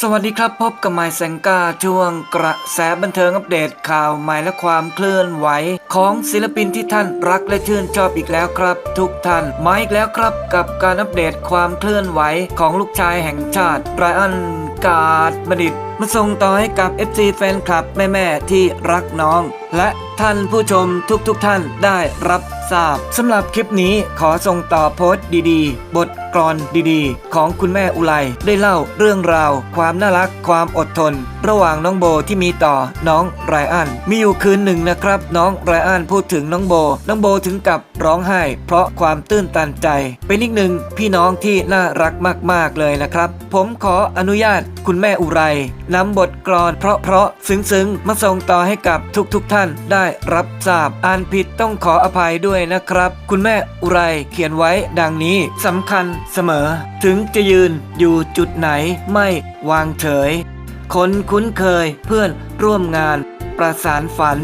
สวัสดีครับพบกับไมค์แซงกาช่วงกระแสบันเทิงอัปเดตข่าวใหม่และความเคลื่อนไหว ของศิลปินที่ท่านรักและชื่นชอบอีกแล้วครับ ทุกท่านมาอีกแล้วครับกับการอัปเดตความเคลื่อนไหวของลูกชายแห่งชาติไรอันกาดบดิตมาส่งต่อให้กับ FC แฟนคลับแม่ๆที่รักน้อง และท่านผู้ชมทุกๆทท่านได้รับทราบสำหรับคลิปนี้ขอส่งต่อโพสต์ดีๆ บทกลอนดีๆ ของคุณแม่อุไลได้เล่าเรื่องราว ความน่ารักความอดทน ระหว่างน้องโบที่มีต่อน้องไรอัน มีอยู่คืนหนึ่งนะครับ น้องไรอันพูดถึงน้องโบ น้องโบถึงกับร้องไห้ เพราะความตื้นตันใจเป็นอีกหนึ่งพี่น้องที่น่ารักมากๆเลยนะครับ ผมขออนุญาตคุณแม่อุไรนำบทกลอนเพราะๆซึ้งๆ มาส่งต่อให้กับทุกๆท่านได้รับทราบอ่านผิดต้องขออภัยด้วยนะครับ คุณแม่อุไรเขียนไว้ดังนี้สำคัญเสมอ ถึงจะยืนอยู่จุดไหนไม่วางเฉย คนคุ้นเคยเพื่อนร่วมงาน ประสานฝัน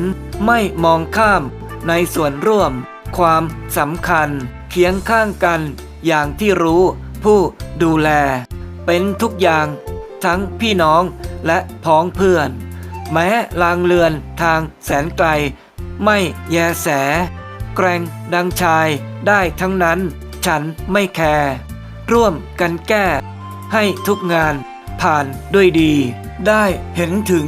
ไม่มองข้าม ในส่วนร่วม ความสำคัญ เคียงข้างกัน อย่างที่รู้ ผู้ดูแล เป็นทุกอย่าง ทั้งพี่น้อง และพ้องเพื่อน แม้ลางเลือนทางแสนไกล ไม่แยแส แกร่งดังชายได้ทั้งนั้น ฉันไม่แคร์ร่วมกันแก้ ให้ทุกงานผ่านด้วยดี ได้เห็นถึง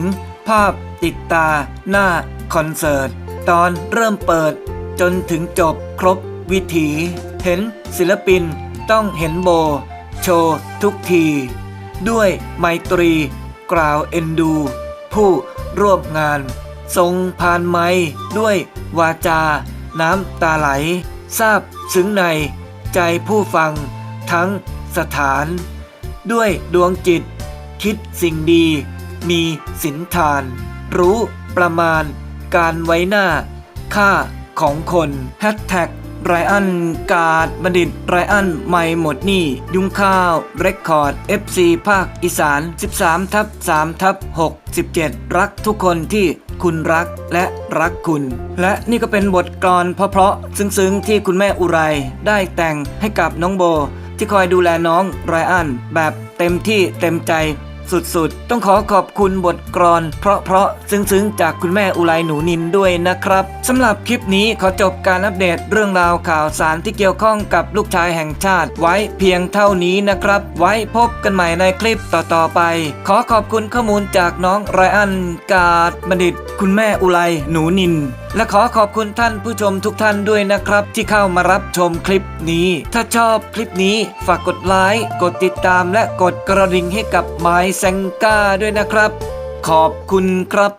ภาพติดตาหน้าคอนเสิร์ต ตอนเริ่มเปิด จนถึงจบครบวิถี เห็นศิลปินต้องเห็นโบ โชว์ทุกที ด้วยไมตรี กล่าวเอ็นดู ผู้ร่วมงาน ทรงพานไม้ด้วยวาจา น้ำตาไหลทราบซึ้งใน ใจผู้ฟังทั้งสถาน ด้วยดวงจิต คิดสิ่งดี มีสินทาน รู้ประมาณการไว้หน้า ค่าของคนแฮชแท็ก ไรอันกาดบัณฑิตไรอันไม่หมดหนี่ยุงข้าวเรคคอร์ด FC ภาคอีสาน 13ทับ3ทับ6 17 รักทุกคนที่คุณรักและรักคุณ และนี่ก็เป็นบทกลอนเพราะๆซึ้งๆ ที่คุณแม่อุไรได้แต่งให้กับน้องโบ ที่คอยดูแลน้องไรอันแบบเต็มที่เต็มใจ สุดๆ ต้องขอขอบคุณบทกลอน เพราะๆซึ้งๆ จากคุณแม่อุไรหนูนินด้วยนะครับสำหรับคลิปนี้ขอจบการอัปเดตเรื่องราวข่าวสารที่เกี่ยวข้องกับลูกชายแห่งชาติไว้เพียงเท่านี้นะครับ ไว้พบกันใหม่ในคลิปต่อๆไป ขอขอบคุณข้อมูลจากน้องไรอันกาดบัณฑิต คุณแม่อุไรหนูนิน และขอขอบคุณท่านผู้ชมทุกท่านด้วยนะครับ ที่เข้ามารับชมคลิปนี้ ถ้าชอบคลิปนี้ฝากกดไลค์กดติดตามและกดกระดิ่งให้กับไมค์แซงก้าด้วยนะครับ ขอบคุณครับ